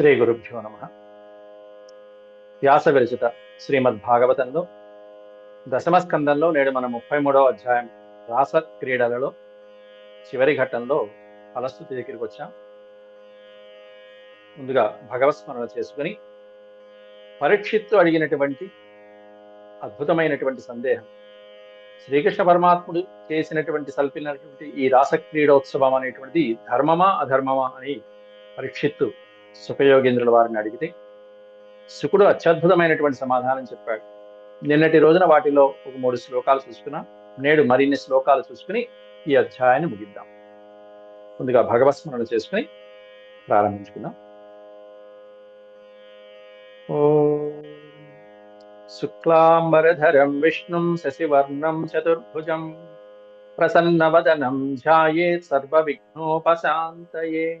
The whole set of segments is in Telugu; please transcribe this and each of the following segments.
శ్రీ గురుభ్యో నమ. వ్యాస విరచిత శ్రీమద్ భాగవతంలో దశమ స్కందంలో నేడు మన ముప్పై మూడవ అధ్యాయం రాస క్రీడలలో చివరి ఘట్టంలో ఫలస్థుతి దగ్గరికి వచ్చాం. ముందుగా భగవత్స్మరణ చేసుకుని పరీక్షిత్తు అడిగినటువంటి అద్భుతమైనటువంటి సందేహం. శ్రీకృష్ణ పరమాత్ముడు చేసినటువంటి సల్పినటువంటి ఈ రాసక్రీడోత్సవం అనేటువంటిది ధర్మమా అధర్మమా అని పరీక్షిత్తు సుఖయోగేంద్రుల వారిని అడిగితే శుకుడు అత్యద్భుతమైనటువంటి సమాధానం చెప్పాడు. నిన్నటి రోజున వాటిలో ఒక మూడు శ్లోకాలు చూసుకున్నాం. నేడు మరిన్ని శ్లోకాలు చూసుకుని ఈ అధ్యాయాన్ని ముగిద్దాం. ముందుగా భగవత్స్మరణ చేసుకుని ప్రారంభించుకుందాం. ఓ శుక్లాంబరధరం విష్ణుం శశివర్ణం చతుర్భుజం ప్రసన్నవదనం ధ్యాయేత్ సర్వవిఘ్నోపశాంతయే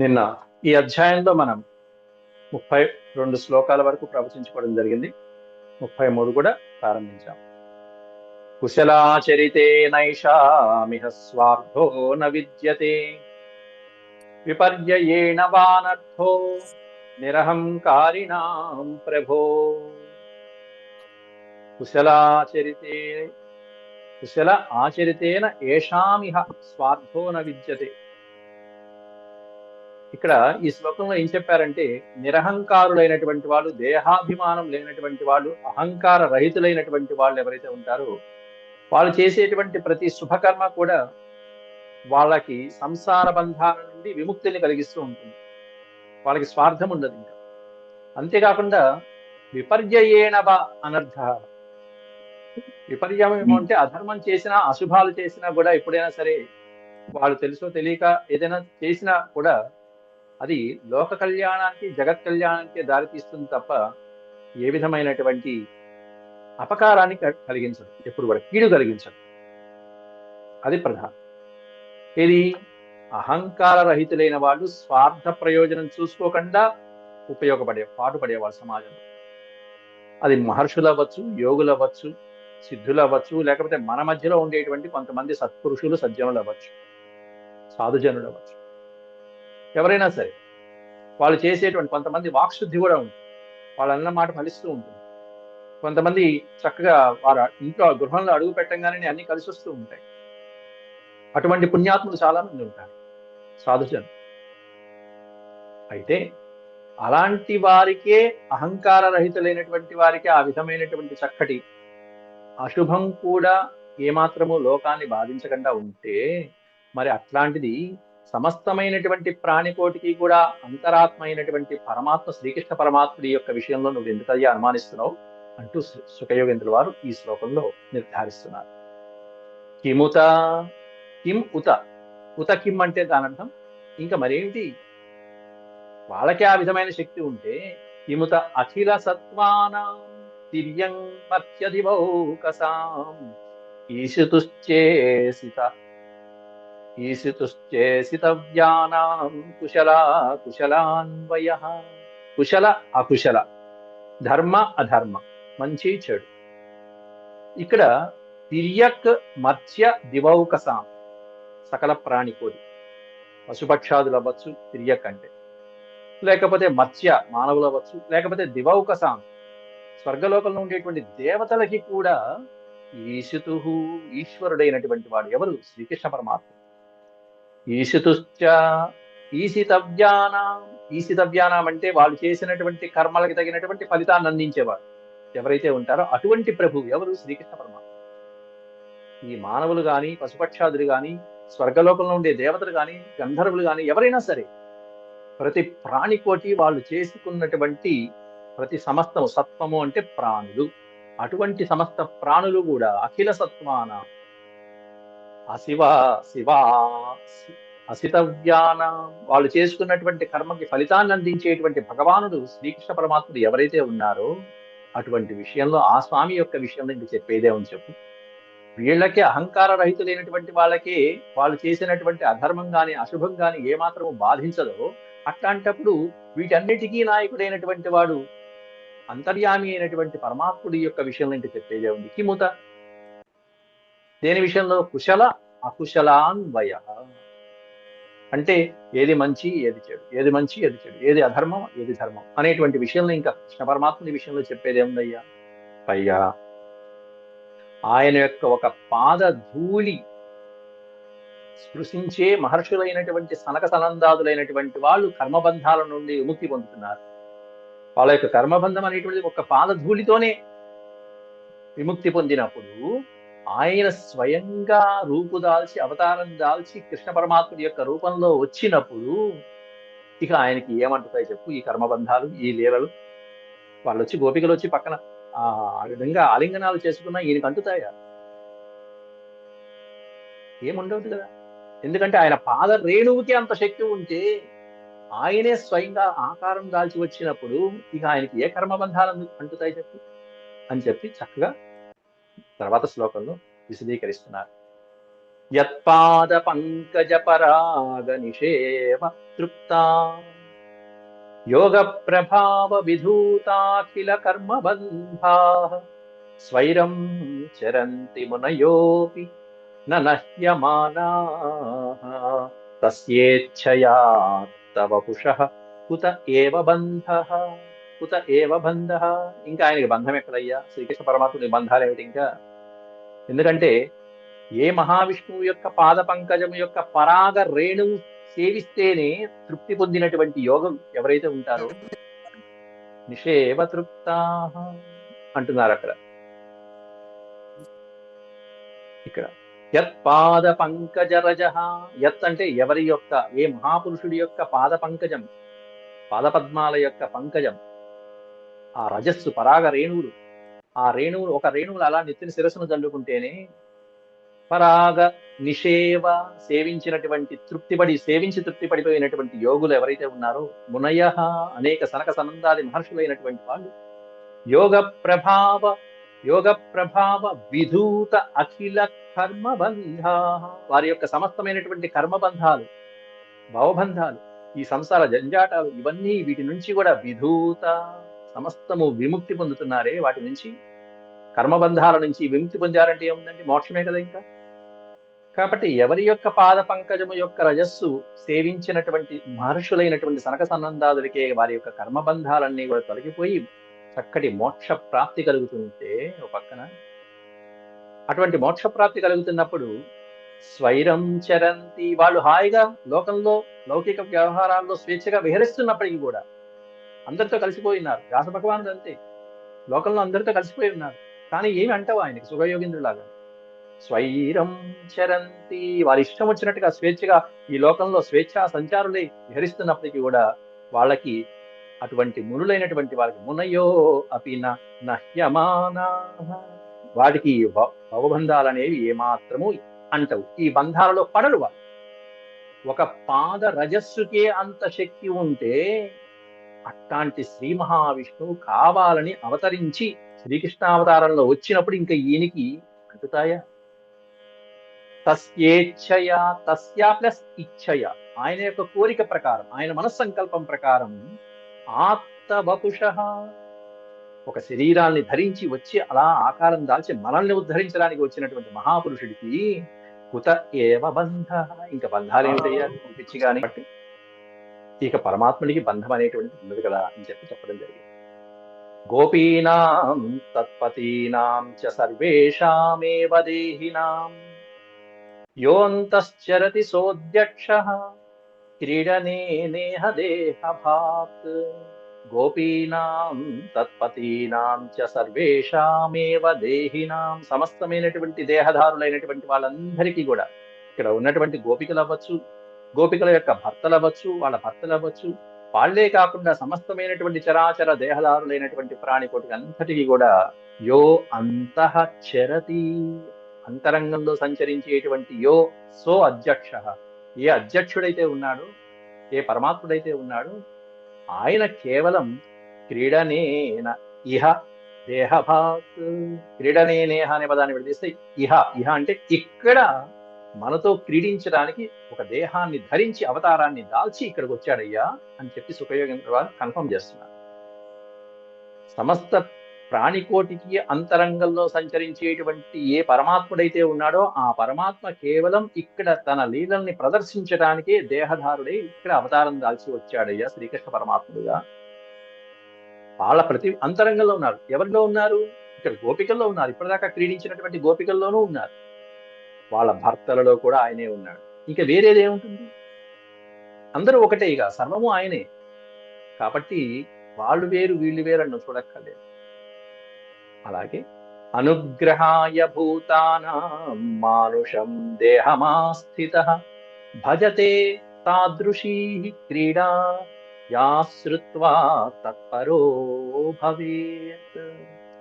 నిన్న ఈ అధ్యాయంలో మనం ముప్పై రెండు శ్లోకాల వరకు ప్రవచించుకోవడం జరిగింది. ముప్పై మూడు కూడా ప్రారంభించాం. కుశలాచరితే నైషామిహ స్వార్థో న విద్యతే. విపర్యేణ వానర్థో నిరహంకారిణాం ప్రభో. కుశలాచరితే కుశల ఆచరితేన ఏషామిహ స్వార్థో న విద్యతే. ఇక్కడ ఈ శ్లోకంలో ఏం చెప్పారంటే నిరహంకారులైనటువంటి వాళ్ళు దేహాభిమానం లేనటువంటి వాళ్ళు అహంకార రహితులైనటువంటి వాళ్ళు ఎవరైతే ఉంటారో వాళ్ళు చేసేటువంటి ప్రతి శుభకర్మ కూడా వాళ్ళకి సంసార బంధాల నుండి విముక్తిని కలిగిస్తూ ఉంటుంది. వాళ్ళకి స్వార్థం ఉండదు ఇంకా. అంతేకాకుండా విపర్యయేణవ అనర్థ. విపర్యం ఏమంటే అధర్మం చేసినా అశుభాలు చేసినా కూడా ఎప్పుడైనా సరే వాళ్ళు తెలుసో తెలియక ఏదైనా చేసినా కూడా అది లోక కళ్యాణానికి జగత్ కళ్యాణానికి దారితీస్తుంది తప్ప ఏ విధమైనటువంటి అపకారాన్ని కలిగించదు. ఎప్పుడు కూడా కీడు కలిగించదు. అది ప్రధానం. ఇది అహంకార రహితులైన వాళ్ళు స్వార్థ ప్రయోజనం చూసుకోకుండా ఉపయోగపడే పాటుపడేవాళ్ళు సమాజంలో. అది మహర్షులు అవ్వచ్చు యోగులు అవ్వచ్చు సిద్ధులు అవ్వచ్చు లేకపోతే మన మధ్యలో ఉండేటువంటి కొంతమంది సత్పురుషులు సజ్జనులు అవ్వచ్చు సాధుజనులు అవ్వచ్చు ఎవరైనా సరే వాళ్ళు చేసేటువంటి కొంతమంది వాక్శుద్ధి కూడా ఉంటుంది. వాళ్ళ అన్న మాట ఫలిస్తూ ఉంటుంది. కొంతమంది చక్కగా వారు ఇంట్లో గృహంలో అడుగు పెట్టంగానే అన్ని కలిసి వస్తూ ఉంటాయి. అటువంటి పుణ్యాత్ములు చాలా మంది ఉంటారు. సాధుజనులు. అయితే అలాంటి వారికే అహంకార రహితులైనటువంటి వారికి ఆ విధమైనటువంటి చక్కటి అశుభం కూడా ఏమాత్రము లోకాన్ని బాధించకుండా ఉంటే మరి అట్లాంటిది సమస్తమైనటువంటి ప్రాణికోటికి కూడా అంతరాత్మ అయినటువంటి పరమాత్మ శ్రీకృష్ణ పరమాత్ముడి యొక్క విషయంలో నువ్వు ఎందుకయ్యా అనుమానిస్తున్నావు? అంటూ సుఖయోగేంద్రుల వారు ఈ శ్లోకంలో నిర్ధారిస్తున్నారు. కిముత కిం ఉత ఉత కిం అంటే దాని అర్థం? ఇంకా మరేమిటి? వాళ్ళకే ఆ విధమైన శక్తి ఉంటే కిముత అఖిల సత్వానాం దివ్యం మత్యధివౌకసాం ఈశుతుశ్చేసిత ఈశితుశ్చేసితవ్యానాం కుశల కుశలాన్వయ కుశల అకుశల ధర్మ అధర్మ మంచి చెడు ఇక్కడ తిర్యక్ మత్స్య దివౌకసాం సకల ప్రాణికోడి పశుపక్షాదులు అవ్వచ్చు తిర్యక్ అంటే లేకపోతే మత్స్య మానవులు అవ్వచ్చు లేకపోతే దివౌకసాం స్వర్గలోకంలో ఉండేటువంటి దేవతలకి కూడా ఈశుతు ఈశ్వరుడైనటువంటి వాడు ఎవరు శ్రీకృష్ణ పరమాత్మ ఈశితుశ్చ ఈశితవ్యానాం. ఈశితవ్యానాం అంటే వాళ్ళు చేసినటువంటి కర్మలకు తగినటువంటి ఫలితాన్ని అందించేవాడు ఎవరైతే ఉంటారో అటువంటి ప్రభు ఎవరు? శ్రీకృష్ణ పరమాత్మ. ఈ మానవులు కానీ పశుపక్షాదులు కానీ స్వర్గలోకంలో ఉండే దేవతలు కానీ గంధర్వులు గాని ఎవరైనా సరే ప్రతి ప్రాణికోటి వాళ్ళు చేసుకున్నటువంటి ప్రతి సమస్తము సత్వము అంటే ప్రాణులు. అటువంటి సమస్త ప్రాణులు కూడా అఖిల సత్వాన అశివ శివ అసితవ్యాన వాళ్ళు చేసుకున్నటువంటి కర్మకి ఫలితాన్ని అందించేటువంటి భగవానుడు శ్రీకృష్ణ పరమాత్ముడు ఎవరైతే ఉన్నారో అటువంటి విషయంలో ఆ స్వామి యొక్క విషయంలో ఇంక చెప్పేదే ఉంది చెప్పు. వీళ్ళకి అహంకార రహితులైనటువంటి వాళ్ళకి వాళ్ళు చేసినటువంటి అధర్మం కానీ అశుభం గాని ఏమాత్రము బాధించదో అట్లాంటప్పుడు వీటన్నిటికీ నాయకుడైనటువంటి వాడు అంతర్యామి అయినటువంటి పరమాత్ముడి యొక్క విషయంలో ఇంక చెప్పేదే ఉంది. కిముత. దేని విషయంలో? కుశల అకుశలాన్వయ అంటే ఏది మంచి ఏది చెడు. ఏది మంచి ఏది చెడు. ఏది అధర్మం ఏది ధర్మం అనేటువంటి విషయంలో ఇంకా కృష్ణ పరమాత్ముని విషయంలో చెప్పేది ఏముందయ్యా? పైగా ఆయన యొక్క ఒక పాద ధూళి స్పృశించే మహర్షులైనటువంటి సనక సనందాదులైనటువంటి వాళ్ళు కర్మబంధాల నుండి విముక్తి పొందుతున్నారు. వాళ్ళ యొక్క కర్మబంధం అనేటువంటిది ఒక పాద ధూళితోనే విముక్తి పొందినప్పుడు ఆయన స్వయంగా రూపు దాల్చి అవతారం దాల్చి కృష్ణ పరమాత్ముడి యొక్క రూపంలో వచ్చినప్పుడు ఇక ఆయనకి ఏమంటుతాయి చెప్పు ఈ కర్మబంధాలు ఈ లీలలు. వాళ్ళు వచ్చి గోపికలు వచ్చి పక్కన ఆ విధంగా ఆలింగనాలు చేసుకున్నా ఈయనకి అంటుతాయా? ఏముండవు కదా. ఎందుకంటే ఆయన పాద రేణువుకి అంత శక్తి ఉంటే ఆయనే స్వయంగా ఆకారం దాల్చి వచ్చినప్పుడు ఇక ఆయనకి ఏ కర్మబంధాలు అంటుతాయి చెప్పు? అని చెప్పి చక్కగా తర్వాత శ్లోకంలో విశదీకరిస్తున్నారు. యత్పాద పంకజ పరాగ నిషేవ తృప్తా. యోగ ప్రభావ విధూతాఖిల కర్మబంధా స్వైరం చరంతి మునయోపి నహ్యమానా తస్యేచ్ఛయా తవ పుష కుత ఏవ బంధ. కుత ఏవ బంధ. ఇంకా ఆయనకి బంధం ఎక్కడయ్యా? శ్రీకృష్ణ పరమాత్ముడి బంధాలు ఏమిటి ఇంకా? ఎందుకంటే ఏ మహావిష్ణువు యొక్క పాద పంకజము యొక్క పరాగ రేణువు సేవిస్తేనే తృప్తి పొందినటువంటి యోగం ఎవరైతే ఉంటారో నిషేవ తృప్తా అంటున్నారు అక్కడ. ఇక్కడ యత్ పాద పంకజరజ యత్ అంటే ఎవరి యొక్క ఏ మహాపురుషుడి యొక్క పాద పంకజం పాదపద్మాల యొక్క పంకజం ఆ రజస్సు పరాగ రేణువులు ఆ రేణువు ఒక రేణువులు అలా నెత్తిన శిరస్సును చల్లుకుంటేనే పరాగ నిషేవ సేవించినటువంటి తృప్తిపడి సేవించి తృప్తిపడిపోయినటువంటి యోగులు ఎవరైతే ఉన్నారో మునయ అనేక సనక సనందాది మహర్షులైనటువంటి వాళ్ళు యోగ ప్రభావ యోగ ప్రభావ విధూత అఖిల కర్మబంధ వారి యొక్క సమస్తమైనటువంటి కర్మబంధాలు భవబంధాలు ఈ సంసార జంజాటాలు ఇవన్నీ వీటి నుంచి కూడా విధూత సమస్తము విముక్తి పొందుతున్నారే వాటి నుంచి. కర్మబంధాల నుంచి విముక్తి పొందారంటే ఏముందండి? మోక్షమే కదా ఇంకా. కాబట్టి ఎవరి యొక్క పాద పంకజము యొక్క రజస్సు సేవించినటువంటి మహర్షులైనటువంటి సనక సన్నందాదులకే వారి యొక్క కర్మబంధాలన్నీ కూడా తొలగిపోయి చక్కటి మోక్ష ప్రాప్తి కలుగుతుంటే ఒక పక్కన. అటువంటి మోక్ష ప్రాప్తి కలుగుతున్నప్పుడు స్వైరం చరంతి వాళ్ళు హాయిగా లోకంలో లౌకిక వ్యవహారాల్లో స్వేచ్ఛగా విహరిస్తున్నప్పటికీ కూడా అందరితో కలిసిపోయి ఉన్నారు. వ్యాస భగవానుడు అంతే. లోకంలో అందరితో కలిసిపోయి ఉన్నారు. కానీ ఏమి అంటావు ఆయనకి? సుఖయోగింద్రులాగా స్వైరం చరంతి. వారి ఇష్టం వచ్చినట్టుగా స్వేచ్ఛగా ఈ లోకంలో స్వేచ్ఛా సంచారులై విహరిస్తున్నప్పటికీ కూడా వాళ్ళకి అటువంటి మునులైనటువంటి వాళ్ళకి మునయో అపి నహ్యమానా. వాటికి భవబంధాలు అనేవి ఏమాత్రము అంటవు. ఈ బంధాలలో పడరు వాళ్ళు. ఒక పాద రజస్సుకే అంత శక్తి ఉంటే అట్లాంటి శ్రీ మహావిష్ణువు కావాలని అవతరించి శ్రీకృష్ణావతారంలో వచ్చినప్పుడు ఇంకా ఈయనకి అంటుతాయా? తస్యేచ్ఛయ తస్యా ప్లస్ ఇచ్ఛయ. ఆయన యొక్క కోరిక ప్రకారం ఆయన మనస్సంకల్పం ప్రకారం ఆత్మవపుష ఒక శరీరాన్ని ధరించి వచ్చి అలా ఆకారం దాల్చి మనల్ని ఉద్ధరించడానికి వచ్చినటువంటి మహాపురుషుడికి కుత ఏవ బంధ. ఇంకా బంధాలు ఏమిటయ్యా? పిచ్చి కానీ బట్టి ఇక పరమాత్ముడికి బంధం అనేటువంటిది ఉన్నది కదా అని చెప్పి చెప్పడం జరిగింది. గోపీనాం తత్పతీనాం చ సర్వేషామేవ దేహినాం. యోంతశ్చరతి సోద్యక్ష క్రీడనే నేహ దేహభాక్ గోపీనాం తత్పతీనాం చ సర్వేషామేవ దేహినాం. సమస్తమైనటువంటి దేహధారులైనటువంటి వాళ్ళందరికీ కూడా ఇక్కడ ఉన్నటువంటి గోపికలు అవ్వచ్చు గోపికల యొక్క భర్తలు అవ్వచ్చు వాళ్ళ భర్తలు అవ్వచ్చు వాళ్ళే కాకుండా సమస్తమైనటువంటి చరాచర దేహదారులైనటువంటి ప్రాణికోటికి అంతటికి కూడా యో అంతః చరతి. అంతరంగంలో సంచరించేటువంటి యో సో అధ్యక్ష. ఏ అధ్యక్షుడైతే ఉన్నాడో ఏ పరమాత్ముడైతే ఉన్నాడో ఆయన కేవలం క్రీడనేన ఇహ దేహభాత్. క్రీడనేనేహ అనే పదాన్ని విడదీస్తే ఇహ ఇహ అంటే ఇక్కడ మనతో క్రీడించడానికి ఒక దేహాన్ని ధరించి అవతారాన్ని దాల్చి ఇక్కడికి వచ్చాడయ్యా అని చెప్పి సుఖయోగేంద్ర వారు కన్ఫర్మ్ చేస్తున్నారు. సమస్త ప్రాణికోటికి అంతరంగంలో సంచరించేటువంటి ఏ పరమాత్ముడైతే ఉన్నాడో ఆ పరమాత్మ కేవలం ఇక్కడ తన లీలల్ని ప్రదర్శించడానికే దేహధారుడై ఇక్కడ అవతారం దాల్చి వచ్చాడయ్యా శ్రీకృష్ణ పరమాత్ముడుగా. వాళ్ళ ప్రతి అంతరంగంలో ఉన్నారు. ఎవరిలో ఉన్నారు? ఇక్కడ గోపికల్లో ఉన్నారు. ఇప్పటిదాకా క్రీడించినటువంటి గోపికల్లోనూ ఉన్నారు. వాళ్ళ భర్తలలో కూడా ఆయనే ఉన్నాడు. ఇంకా వేరేది ఏముంటుంది? అందరూ ఒకటే ఇక సర్వము ఆయనే. కాబట్టి వాళ్ళు వేరు వీళ్ళు వేరు అని చూడక్కర్లేదు. అలాగే అనుగ్రహాయ భూతానాం మానుషం దేహమాస్థిత భజతే తాదృశీ క్రీడా యా శ్రుత్వా తత్పరో భవేత్.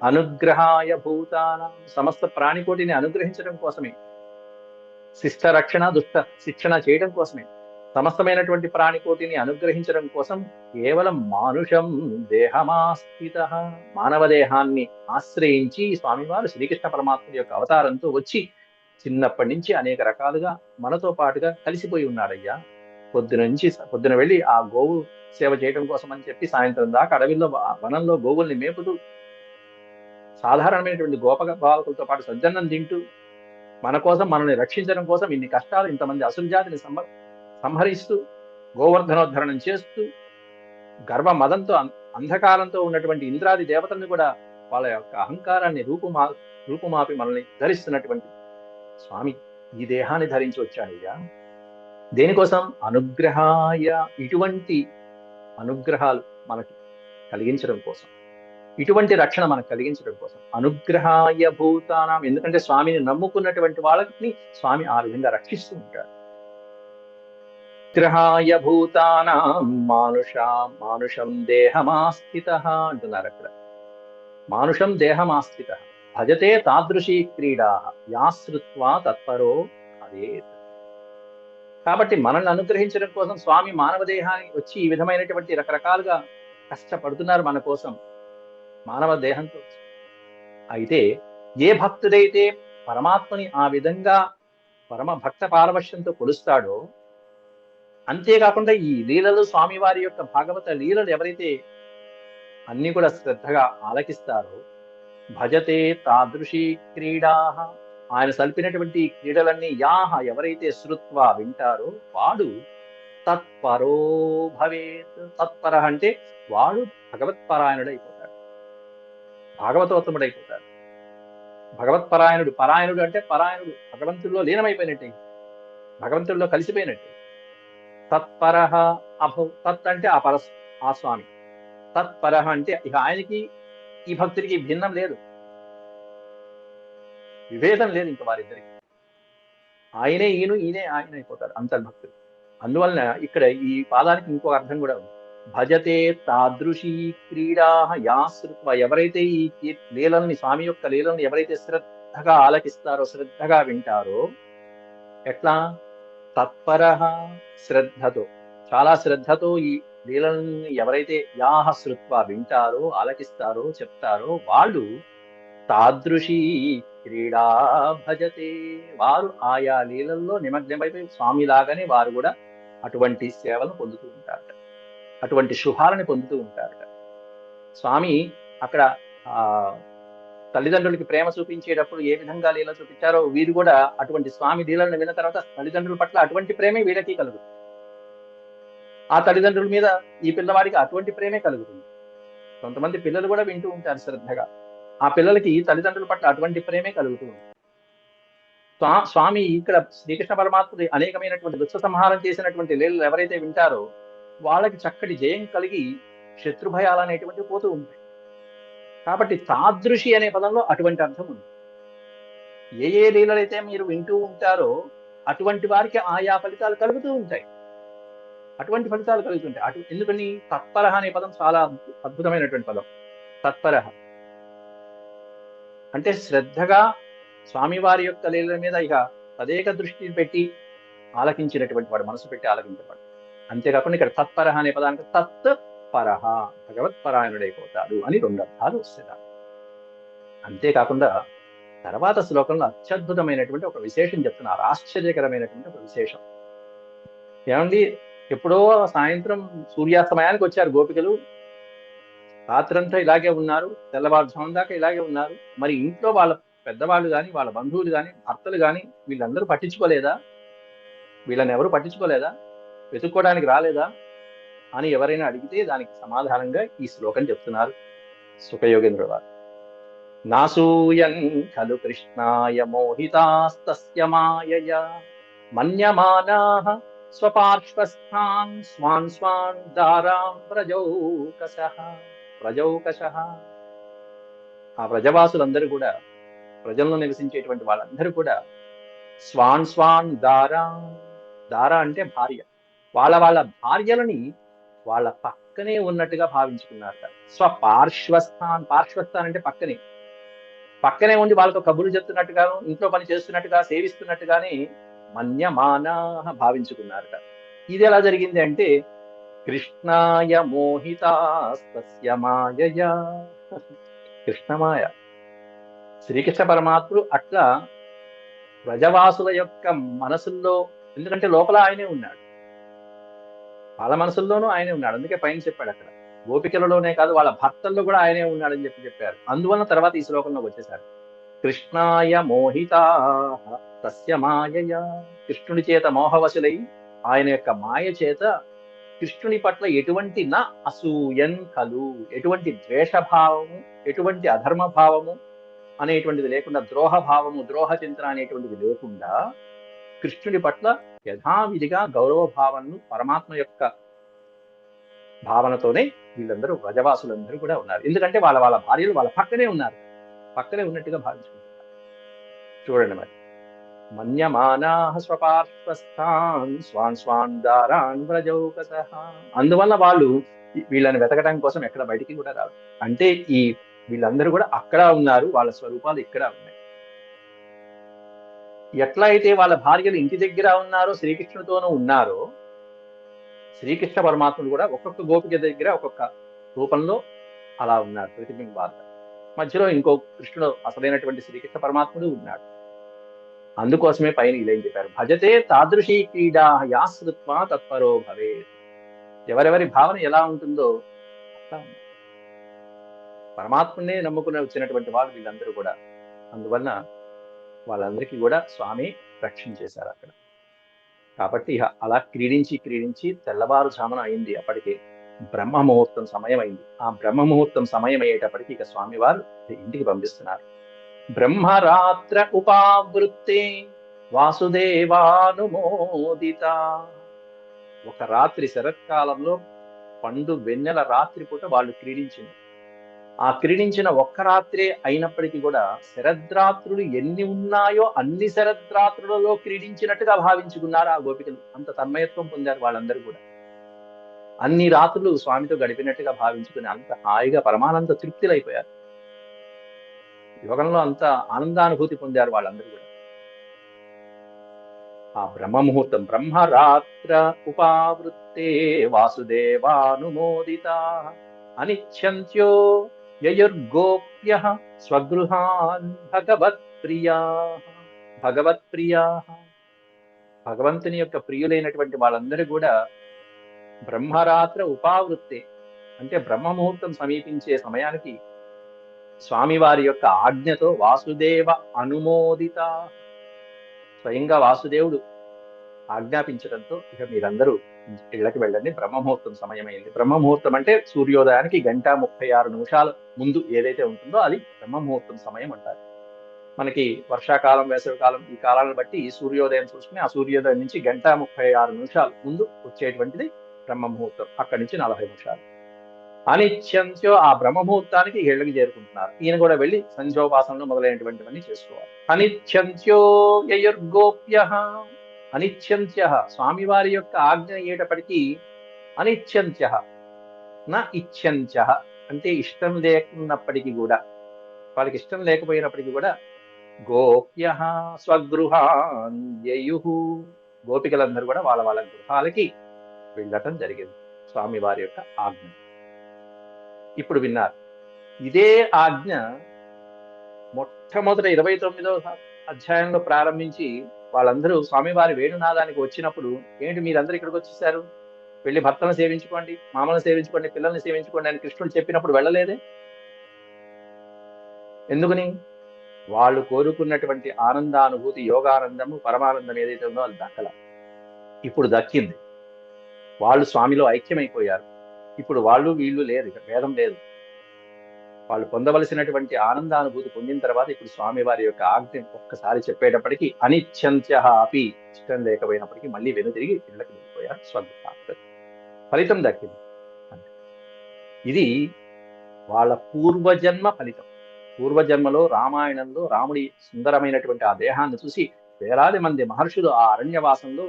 అనుగ్రహాయ భూతానం సమస్త ప్రాణికోటిని అనుగ్రహించడం కోసమే. శిష్ట రక్షణ దుష్ట శిక్షణ చేయడం కోసమే. సమస్తమైనటువంటి ప్రాణికోటిని అనుగ్రహించడం కోసం కేవలం మానుషం దేహమాస్థిత. మానవ దేహాన్ని ఆశ్రయించి స్వామివారు శ్రీకృష్ణ పరమాత్మ యొక్క అవతారంతో వచ్చి చిన్నప్పటి నుంచి అనేక రకాలుగా మనతో పాటుగా కలిసిపోయి ఉన్నాడయ్యా. పొద్దున నుంచి పొద్దున వెళ్ళి ఆ గోవు సేవ చేయడం కోసం అని చెప్పి సాయంత్రం దాకా అడవిలో వనంలో గోవుల్ని మేపుతూ సాధారణమైనటువంటి గోప బాలకులతో పాటు సజ్జన్నం తింటూ మన కోసం మనల్ని రక్షించడం కోసం ఇన్ని కష్టాలు ఇంతమంది అసుంజాతిని సంహ సంహరిస్తూ గోవర్ధనోద్ధరణం చేస్తూ గర్వ మదంతో అంధకారంతో ఉన్నటువంటి ఇంద్రాది దేవతల్ని కూడా వాళ్ళ యొక్క అహంకారాన్ని రూపుమా రూపుమాపి మనల్ని ధరిస్తున్నటువంటి స్వామి ఈ దేహాన్ని ధరించి వచ్చాడయ్యా. దేనికోసం? అనుగ్రహాయ ఇటువంటి అనుగ్రహాలు మనకి కలిగించడం కోసం. ఇటువంటి రక్షణ మనకు కలిగించడం కోసం. అనుగ్రహాయ భూతానం. ఎందుకంటే స్వామిని నమ్ముకున్నటువంటి వాళ్ళని స్వామి ఆ విధంగా రక్షిస్తూ ఉంటాడు. గ్రహాయ భూతానాం. మానుషా మానుషం దేహమాస్థిత అంటున్నారు అక్కడ. మానుషం దేహమాస్థిత. భజతే తాదృశీ క్రీడా. యాశ్రుత్వా తత్పరో అదే కాబట్టి మనల్ని అనుగ్రహించడం కోసం స్వామి మానవ దేహాన్ని వచ్చి ఈ విధమైనటువంటి రకరకాలుగా కష్టపడుతున్నారు మన కోసం. మానవ దేహంతో అయితే ఏ భక్తుడైతే పరమాత్మని ఆ విధంగా పరమ భక్త పారవశ్యంతో కొలుస్తాడో అంతేకాకుండా ఈ లీలలు స్వామివారి యొక్క భాగవత లీలలు ఎవరైతే అన్ని కూడా శ్రద్ధగా ఆలకిస్తారో భజతే తాదృశీ క్రీడా. ఆయన సల్పినటువంటి క్రీడలన్నీ యాహ ఎవరైతే శృత్వ వింటారో వాడు తత్పరో భవేత్. తత్పర అంటే వాడు భగవత్పరాయణుడైపోతాడు. భాగవతోత్తముడు అయిపోతాడు భగవత్పరాయణుడు పరాయణుడు అంటే పరాయణుడు భగవంతుల్లో లీనమైపోయినట్టే. భగవంతుల్లో కలిసిపోయినట్టే. తత్పర అభౌ తత్ అంటే ఆ పర ఆ స్వామి. తత్పర అంటే ఇక ఆయనకి ఈ భక్తుడికి భిన్నం లేదు. విభేదం లేదు ఇంకా వారిద్దరికి. ఆయనే ఈయన ఈయనే ఆయన అయిపోతారు అంతర్భక్తుడు. అందువలన ఇక్కడ ఈ పాదానికి ఇంకో అర్థం కూడా ఉంది. భజతే తాదృశీ క్రీడా యాశ్రుత్వ ఎవరైతే ఈ లీలల్ని స్వామి యొక్క లీలల్ని ఎవరైతే శ్రద్ధగా ఆలకిస్తారో శ్రద్ధగా వింటారో ఎట్లా? తత్పర శ్రద్ధతో. చాలా శ్రద్ధతో ఈ లీలల్ని ఎవరైతే యాహ శృత్వ వింటారో ఆలకిస్తారో చెప్తారో వాళ్ళు తాదృశీ క్రీడా భజతే. వారు ఆయా లీలల్లో నిమగ్నమైపోయి స్వామి లాగానే వారు కూడా అటువంటి సేవలను పొందుతూ ఉంటారు అటువంటి శుభాలని పొందుతూ ఉంటారట. స్వామి అక్కడ ఆ తల్లిదండ్రులకి ప్రేమ చూపించేటప్పుడు ఏ విధంగా లీల చూపించారో వీరు కూడా అటువంటి స్వామి లీలను విన్న తర్వాత తల్లిదండ్రుల పట్ల అటువంటి ప్రేమే వీళ్ళకి కలుగుతుంది. ఆ తల్లిదండ్రుల మీద ఈ పిల్లవాడికి అటువంటి ప్రేమే కలుగుతుంది. కొంతమంది పిల్లలు కూడా వింటూ ఉంటారు శ్రద్ధగా. ఆ పిల్లలకి తల్లిదండ్రుల పట్ల అటువంటి ప్రేమే కలుగుతుంది స్వామి ఇక్కడ శ్రీకృష్ణ పరమాత్ముడి అనేకమైనటువంటి దుష్ట సంహారం చేసినటువంటి లీలలు ఎవరైతే వింటారో వాళ్ళకి చక్కటి జయం కలిగి శత్రుభయాలు అనేటువంటి పోతూ ఉంటాయి. కాబట్టి తాదృశి అనే పదంలో అటువంటి అర్థం ఉంది. ఏ ఏ లీలలైతే మీరు వింటూ ఉంటారో అటువంటి వారికి ఆయా ఫలితాలు కలుగుతూ ఉంటాయి. అటువంటి ఫలితాలు కలుగుతుంటాయి. అటు ఎందుకని? తత్పర అనే పదం చాలా అద్భుతమైనటువంటి పదం. తత్పరహ. అంటే శ్రద్ధగా స్వామివారి యొక్క లీలల మీద ఇక తదేక దృష్టిని పెట్టి ఆలకించినటువంటి వాడు మనసు పెట్టి ఆలకించేవాడు. అంతేకాకుండా ఇక్కడ తత్పరహ అనే పదానికి తత్ పరహ భగవత్పరాయణుడైపోతాడు అని రెండు అర్థాలు వస్తున్నాయి. అంతేకాకుండా తర్వాత శ్లోకంలో అత్యద్భుతమైనటువంటి ఒక విశేషం చెప్తున్నారు ఆశ్చర్యకరమైనటువంటి ఒక విశేషం. ఏమండి ఎప్పుడో సాయంత్రం సూర్యాస్తమయానికి వచ్చారు గోపికలు. రాత్రంతా ఇలాగే ఉన్నారు తెల్లవారుజామున దాకా ఇలాగే ఉన్నారు. మరి ఇంట్లో వాళ్ళ పెద్దవాళ్ళు కానీ వాళ్ళ బంధువులు కానీ భర్తలు కానీ వీళ్ళందరూ పట్టించుకోలేదా? వీళ్ళని ఎవరు పట్టించుకోలేదా? వెతుక్కోవడానికి రాలేదా అని ఎవరైనా అడిగితే దానికి సమాధానంగా ఈ శ్లోకం చెప్తున్నారు సుఖయోగేంద్ర వారు. నాసూయన్ ఖలు కృష్ణాయ మోహితాస్తస్య మాయయ మన్యమానాః స్వపార్శ్వస్థాన్ స్వాన్ స్వాన్ దారాం ప్రజౌకసః ప్రజౌకసః ఆ ప్రజవాసులందరూ కూడా ప్రజల్లో నివసించేటువంటి వాళ్ళందరూ కూడా స్వాన్ స్వాన్ దారా దారా అంటే భార్య. వాళ్ళ వాళ్ళ భార్యలని వాళ్ళ పక్కనే ఉన్నట్టుగా భావించుకున్నారట. స్వపార్శ్వస్థాన్ పార్శ్వస్థాన్ అంటే పక్కనే. పక్కనే ఉండి వాళ్ళతో కబుర్లు చెప్తున్నట్టుగాను ఇంట్లో పని చేస్తున్నట్టుగా సేవిస్తున్నట్టుగానే మన్యమానా భావించుకున్నారట. ఇది ఎలా జరిగింది అంటే కృష్ణాయ మోహితాస్తస్య మాయయా. కృష్ణమాయ. శ్రీకృష్ణ పరమాత్ముడు అట్లా ప్రజవాసుల యొక్క మనసుల్లో ఎందుకంటే లోపల ఆయనే ఉన్నాడు. వాళ్ళ మనసుల్లోనూ ఆయనే ఉన్నాడు. అందుకే పైన చెప్పాడు అక్కడ. గోపికలలోనే కాదు వాళ్ళ భర్తల్లో కూడా ఆయనే ఉన్నాడని చెప్పి చెప్పారు. అందువలన తర్వాత ఈ శ్లోకంలోకి వచ్చేసారు. కృష్ణాయ మోహిత తస్య మాయయ. కృష్ణుని చేత మోహవశులై ఆయన యొక్క మాయ చేత కృష్ణుని పట్ల ఎటువంటి నా అసూయన్ కలు ఎటువంటి ద్వేషభావము ఎటువంటి అధర్మ భావము అనేటువంటిది లేకుండా ద్రోహ భావము ద్రోహ చింతన అనేటువంటిది లేకుండా కృష్ణుడి పట్ల యథావిధిగా గౌరవ భావనను పరమాత్మ యొక్క భావనతోనే వీళ్ళందరూ వ్రజవాసులందరూ కూడా ఉన్నారు. ఎందుకంటే వాళ్ళ వాళ్ళ భార్యలు వాళ్ళ పక్కనే ఉన్నారు. పక్కనే ఉన్నట్టుగా భావించుకుంటున్నారు. చూడండి మరి. మన్యమానా స్వపార్శ్వస్థాన్ స్వాన్ స్వాన్ దారాన్ వ్రజౌకస అందువల్ల వాళ్ళు వీళ్ళని వెతకడం కోసం ఎక్కడ బయటికి కూడా రాదు అంటే ఈ వీళ్ళందరూ కూడా అక్కడ ఉన్నారు. వాళ్ళ స్వరూపాలు ఇక్కడ ఉన్నాయి. ఎట్లా అయితే వాళ్ళ భార్యలు ఇంటి దగ్గర ఉన్నారో శ్రీకృష్ణుడితోనూ ఉన్నారో శ్రీకృష్ణ పరమాత్ముడు కూడా ఒక్కొక్క గోపిక దగ్గర ఒక్కొక్క రూపంలో అలా ఉన్నారు ప్రతిబింబాలుగా మధ్యలో ఇంకో కృష్ణుడు అసలైనటువంటి శ్రీకృష్ణ పరమాత్ముడు ఉన్నాడు. అందుకోసమే పైన ఇలా చెప్పారు? భజతే తాదృశీ క్రీడా యాశ్రుత్వా తత్పరో భవే ఎవరెవరి భావన ఎలా ఉంటుందో పరమాత్మనే నమ్ముకుని వచ్చినటువంటి వాళ్ళు వీళ్ళందరూ కూడా. అందువలన వాళ్ళందరికీ కూడా స్వామి రక్షణ చేశారు అక్కడ. కాబట్టి అలా క్రీడించి క్రీడించి తెల్లవారుజామున అయింది అప్పటికే. బ్రహ్మ ముహూర్తం సమయం అయింది ఆ బ్రహ్మ ముహూర్తం సమయం అయ్యేటప్పటికి ఇక స్వామివారు ఇంటికి పంపిస్తున్నారు. బ్రహ్మరాత్ర ఉపావృత్తే వాసుదేవానుమోదిత. ఒక రాత్రి శరత్కాలంలో పండు వెన్నెల రాత్రి పూట వాళ్ళు క్రీడించింది ఆ క్రీడించిన ఒక్క రాత్రే అయినప్పటికీ కూడా శరద్రాత్రులు ఎన్ని ఉన్నాయో అన్ని శరద్రాత్రులలో క్రీడించినట్టుగా భావించుకున్నారు ఆ గోపికలు? అంత తన్మయత్వం పొందారు వాళ్ళందరూ కూడా. అన్ని రాత్రులు స్వామితో గడిపినట్టుగా భావించుకుని అంత హాయిగా పరమానంద తృప్తిలైపోయారు. యోగంలో అంత ఆనందానుభూతి పొందారు వాళ్ళందరూ కూడా. ఆ బ్రహ్మ ముహూర్తం బ్రహ్మరాత్ర ఉపావృత్తే వాసుదేవానుమోదిత అనిచ్చంత్యో యయుర్గోప్య స్వగృహాన్ భగవత్ ప్రియా భగవత్ ప్రియా భగవంతుని యొక్క ప్రియులైనటువంటి వాళ్ళందరూ కూడా బ్రహ్మరాత్ర ఉపావృత్తే అంటే బ్రహ్మ ముహూర్తం సమీపించే సమయానికి స్వామివారి యొక్క ఆజ్ఞతో వాసుదేవ అనుమోదిత. స్వయంగా వాసుదేవుడు ఆజ్ఞాపించడంతో ఇక మీరందరూ ఇళ్ళకి వెళ్ళండి. బ్రహ్మముహూర్తం సమయమైంది. బ్రహ్మముహూర్తం అంటే సూర్యోదయానికి గంట ముప్పై ఆరు నిమిషాల ముందు ఏదైతే ఉంటుందో అది బ్రహ్మముహూర్తం సమయం అంటారు. మనకి వర్షాకాలం వేసవికాలం ఈ కాలాలను బట్టి సూర్యోదయం చూసుకుని ఆ సూర్యోదయం నుంచి గంట ముప్పై ఆరు నిమిషాలు ముందు వచ్చేటువంటిది బ్రహ్మముహూర్తం. అక్కడి నుంచి నలభై నిమిషాలు. అనిత్యంతో ఆ బ్రహ్మముహూర్తానికి ఇళ్ళకి చేరుకుంటున్నారు. ఈయన కూడా వెళ్ళి సంధ్యోపాసనలు మొదలైనటువంటివన్నీ చేసుకోవాలి. అనిత్యంత్యో యయుర్గోప్య అనిత్యంత్య. స్వామివారి యొక్క ఆజ్ఞ అయ్యేటప్పటికీ అనిత్యంత్య. నా ఇచ్చంత్య అంటే ఇష్టం లేకున్నప్పటికీ కూడా వాళ్ళకి ఇష్టం లేకపోయినప్పటికీ కూడా గోప్య స్వగృహాన్ గోపికలందరూ కూడా వాళ్ళ వాళ్ళ గృహాలకి వెళ్ళటం జరిగింది స్వామివారి యొక్క ఆజ్ఞ. ఇప్పుడు విన్నారు. ఇదే ఆజ్ఞ మొట్టమొదట ఇరవై తొమ్మిదవ అధ్యాయంలో ప్రారంభించి వాళ్ళందరూ స్వామివారి వేణునాదానికి వచ్చినప్పుడు ఏంటి మీరందరూ ఇక్కడికి వచ్చేసారు? వెళ్ళి భర్తను సేవించుకోండి మామలను సేవించుకోండి పిల్లల్ని సేవించుకోండి అని కృష్ణుడు చెప్పినప్పుడు వెళ్ళలేదే? ఎందుకని? వాళ్ళు కోరుకున్నటువంటి ఆనందానుభూతి యోగానందము పరమానందం ఏదైతే ఉందో అది దక్కల. ఇప్పుడు దక్కింది. వాళ్ళు స్వామిలో ఐక్యమైపోయారు. ఇప్పుడు వాళ్ళు వీళ్ళు లేరు ఇక భేదం లేదు. వాళ్ళు పొందవలసినటువంటి ఆనందానుభూతి పొందిన తర్వాత ఇప్పుడు స్వామి వారి యొక్క ఆజ్ఞ ఒక్కసారి చెప్పేటప్పటికి అనిత్యంత్య అపి ఇష్టం లేకపోయినప్పటికీ మళ్ళీ వెనుతిరిగి ఇళ్ళకి వెళ్ళిపోయారు స్వర్గ ఫలితం దక్కింది. ఇది వాళ్ళ పూర్వజన్మ ఫలితం. పూర్వజన్మలో రామాయణంలో రాముడి సుందరమైనటువంటి ఆ దేహాన్ని చూసి వేలాది మంది మహర్షులు ఆ అరణ్యవాసంలో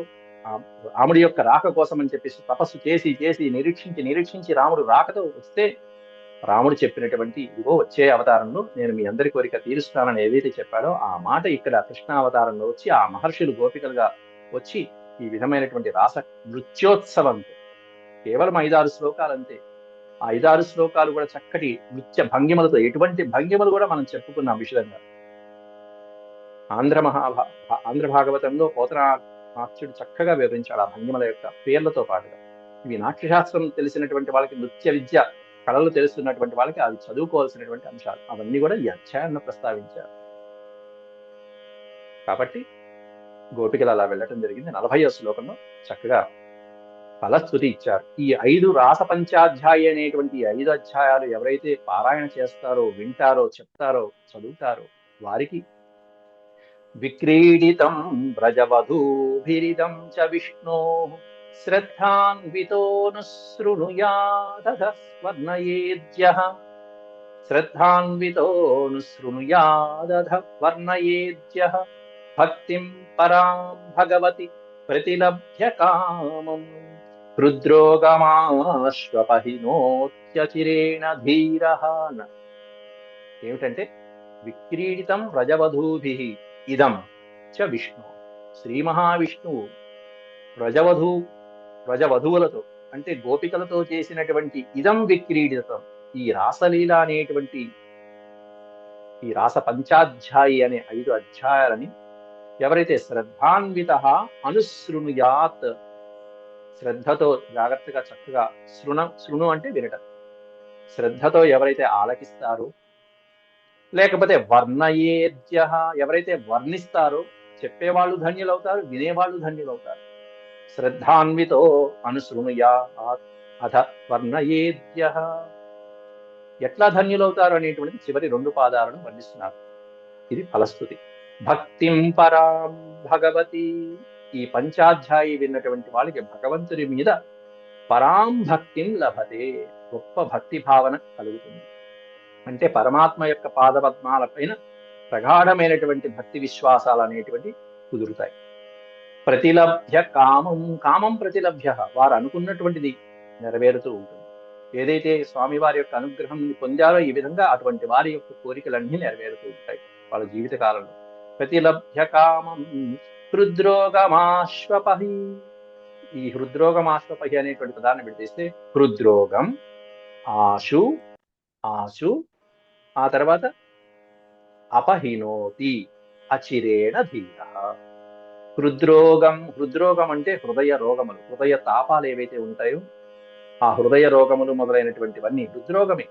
రాముడి యొక్క రాక కోసం అని చెప్పేసి తపస్సు చేసి చేసి నిరీక్షించి నిరీక్షించి రాముడు రాకతో వస్తే రాముడు చెప్పినటువంటి ఇదిగో వచ్చే అవతారంలో నేను మీ అందరి కోరిక తీరుస్తానని ఏదైతే చెప్పాడో ఆ మాట ఇక్కడ కృష్ణావతారంలో వచ్చి ఆ మహర్షులు గోపికలుగా వచ్చి ఈ విధమైనటువంటి రాస నృత్యోత్సవంతో కేవలం ఐదారు శ్లోకాలు అంతే ఆ ఐదారు శ్లోకాలు కూడా చక్కటి నృత్య భంగిమలతో ఎటువంటి భంగిమలు కూడా మనం చెప్పుకున్నాం విషయంగా ఆంధ్ర మహాభా ఆంధ్ర భాగవతంలో పోతన నాట్యుడు చక్కగా వివరించాడు ఆ భంగిమల యొక్క పేర్లతో పాటుగా. ఇవి నాట్యశాస్త్రం తెలిసినటువంటి వాళ్ళకి నృత్య విద్య కళలు తెలుస్తున్నటువంటి వాళ్ళకి అవి చదువుకోవాల్సినటువంటి అంశాలు. అవన్నీ కూడా ఈ అధ్యాయంలో ప్రస్తావించారు. కాబట్టి గోపికలు అలా వెళ్ళటం జరిగింది. నలభై శ్లోకంలో చక్కగా ఫలస్థుతి ఇచ్చారు. ఈ ఐదు రాస పంచాధ్యాయ అనేటువంటి ఐదు అధ్యాయాలు ఎవరైతే పారాయణ చేస్తారో వింటారో చెప్తారో చదువుతారో వారికి విక్రీడితం వ్రజవధూభిరిదం చ విష్ణో శ్రద్ధాన్వితోనుశృణుయాదధ స్వర్ణయేద్య శ్రద్ధాన్వితోనుశృణుయాదధ వర్ణయేద్య భక్తిం పరాం భగవతి ప్రతిలభ్య కామం హృద్రోగమాశ్వపహినోత్యచిరేణ ధీర ఏమిటంటే విక్రీడితం వ్రజవధూభి ఇదం చ విష్ణు శ్రీ మహావిష్ణువు వ్రజవధూ వ్రజవధువులతో అంటే గోపికలతో చేసినటువంటి ఇదం విక్రీడితం ఈ రాసలీల అనేటువంటి ఈ రాస పంచాధ్యాయి అనే ఐదు అధ్యాయాలని ఎవరైతే శ్రద్ధాన్విత అనుశృణుయాత్ శ్రద్ధతో జాగ్రత్తగా చక్కగా శృణ శృణు అంటే వినటం. శ్రద్ధతో ఎవరైతే ఆలకిస్తారో లేకపోతే వర్ణయేద్య ఎవరైతే వర్ణిస్తారో చెప్పేవాళ్ళు ధన్యులవుతారు వినేవాళ్ళు ధన్యులవుతారు. శ్రద్ధాన్వితో అనుశృణుయా అథ వర్ణయేద్య. ఎట్లా ధన్యులవుతారు అనేటువంటిది చివరి రెండు పాదాలను వర్ణిస్తున్నారు. ఇది ఫలస్థుతి భక్తిం పరాం భగవతి. ఈ పంచాధ్యాయి విన్నటువంటి వాళ్ళకి భగవంతుడి మీద పరాం భక్తిం లభతే. గొప్ప భక్తి భావన కలుగుతుంది. అంటే పరమాత్మ యొక్క పాదపద్మాల పైన ప్రగాఢమైనటువంటి భక్తి విశ్వాసాలు అనేటువంటి కుదురుతాయి. ప్రతిలభ్య కామం కామం ప్రతిలభ్య వారు అనుకున్నటువంటిది నెరవేరుతూ ఉంటుంది. ఏదైతే స్వామివారి యొక్క అనుగ్రహం పొందారో ఈ విధంగా అటువంటి వారి యొక్క కోరికలన్నీ నెరవేరుతూ ఉంటాయి వాళ్ళ జీవిత కాలంలో ప్రతిలభ్య కామం హృద్రోగమాశ్వపహి. ఈ హృద్రోగమాశ్వపహి అనేటువంటి పదాన్ని విడితేస్తే హృద్రోగం ఆశు ఆశు ఆ తర్వాత అపహినోతి అచిరేణ ధీర. హృద్రోగం హృద్రోగం అంటే హృదయ రోగములు. హృదయ తాపాలు ఏవైతే ఉంటాయో ఆ హృదయ రోగములు మొదలైనటువంటివన్నీ హృద్రోగమే.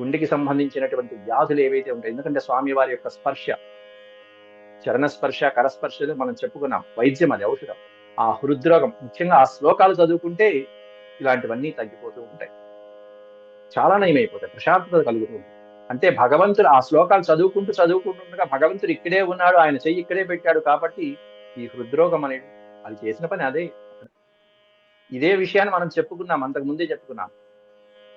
గుండెకి సంబంధించినటువంటి వ్యాధులు ఏవైతే ఉంటాయి ఎందుకంటే స్వామివారి యొక్క స్పర్శ చరణ స్పర్శ కరస్పర్శలు మనం చెప్పుకున్నాం. వైద్యం అది ఔషధం. ఆ హృద్రోగం ముఖ్యంగా ఆ శ్లోకాలు చదువుకుంటే ఇలాంటివన్నీ తగ్గిపోతూ ఉంటాయి. చాలా నయమైపోతాయి ప్రశాంతత కలుగుతుంది. అంటే భగవంతుడు ఆ శ్లోకాలు చదువుకుంటూ చదువుకుంటుండగా భగవంతుడు ఇక్కడే ఉన్నాడు ఆయన చెయ్యి ఇక్కడే పెట్టాడు కాబట్టి ఈ హృద్రోగం అనేది అది చేసిన పని అదే. ఇదే విషయాన్ని మనం చెప్పుకున్నాం అంతకు ముందే చెప్పుకున్నాం.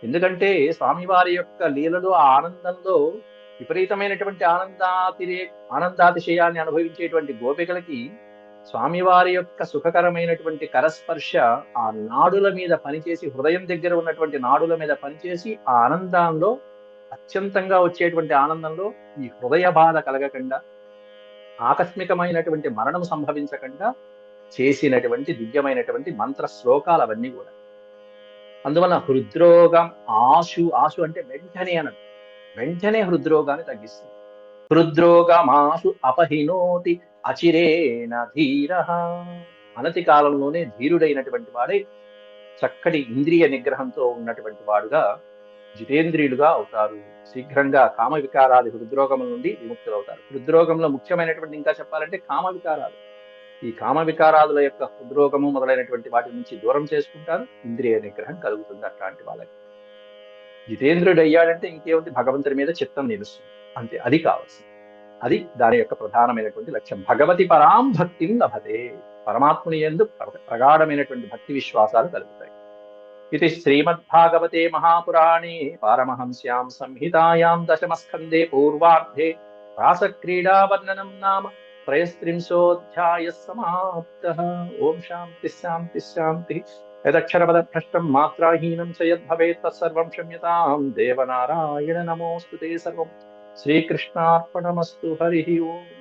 ఎందుకంటే స్వామివారి యొక్క లీలలో ఆ ఆనందంలో విపరీతమైనటువంటి ఆనందాతిరే ఆనందాతిశయాన్ని అనుభవించేటువంటి గోపికలకి స్వామివారి యొక్క సుఖకరమైనటువంటి కరస్పర్శ ఆ నాడుల మీద పనిచేసి హృదయం దగ్గర ఉన్నటువంటి నాడుల మీద పనిచేసి ఆ ఆనందంలో అత్యంతంగా వచ్చేటువంటి ఆనందంలో ఈ హృదయ బాధ కలగకుండా ఆకస్మికమైనటువంటి మరణం సంభవించకుండా చేసినటువంటి దివ్యమైనటువంటి మంత్ర శ్లోకాలు అవన్నీ కూడా. అందువల్ల హృద్రోగం ఆశు ఆశు అంటే వెంటనే అనదు వెంటనే హృద్రోగాన్ని తగ్గిస్తుంది. హృద్రోగమాశు అపహినోతి అచిరేణ ధీర. అనతి కాలంలోనే ధీరుడైనటువంటి వాడే చక్కటి ఇంద్రియ నిగ్రహంతో ఉన్నటువంటి వాడుగా జితేంద్రియులుగా అవుతారు. శీఘ్రంగా కామ వికారాది హృద్రోగముల నుండి విముక్తులవుతారు. హృద్రోగంలో ముఖ్యమైనటువంటి ఇంకా చెప్పాలంటే కామ వికారాలు ఈ కామ వికారాదుల యొక్క హృద్రోగము మొదలైనటువంటి వాటి నుంచి దూరం చేసుకుంటారు. ఇంద్రియ నిగ్రహం కలుగుతుంది అట్లాంటి వాళ్ళకి. జితేంద్రుడు అయ్యాడంటే ఇంకేముంది? భగవంతుడి మీద చిత్తం నిలుస్తుంది. అంతే. అది కావాల్సింది. అది దాని యొక్క ప్రధానమైనటువంటి లక్ష్యం. భగవతి పరాం భక్తిం లభతే. పరమాత్ముని ఎందు ప్రగాఢమైనటువంటి భక్తి విశ్వాసాలు కలుగుతాయి. इति श्रीमद्भागवते महापुराणे पारमहंस्यां संहितायां दशमस्कन्धे पूर्वार्धे रासक्रीडावर्णनं नाम त्रयस्त्रिंशोऽध्यायः समाप्तः ॐ शान्तिः यदक्षर शान्तिः। यदक्षरपदभ्रष्टं मात्राहीनं च यद्भवेत् तत्सर्वं क्षम्यतां। देवनारायण नमोऽस्तु ते सर्वं। श्रीकृष्णार्पणमस्तु हरिः ओम्।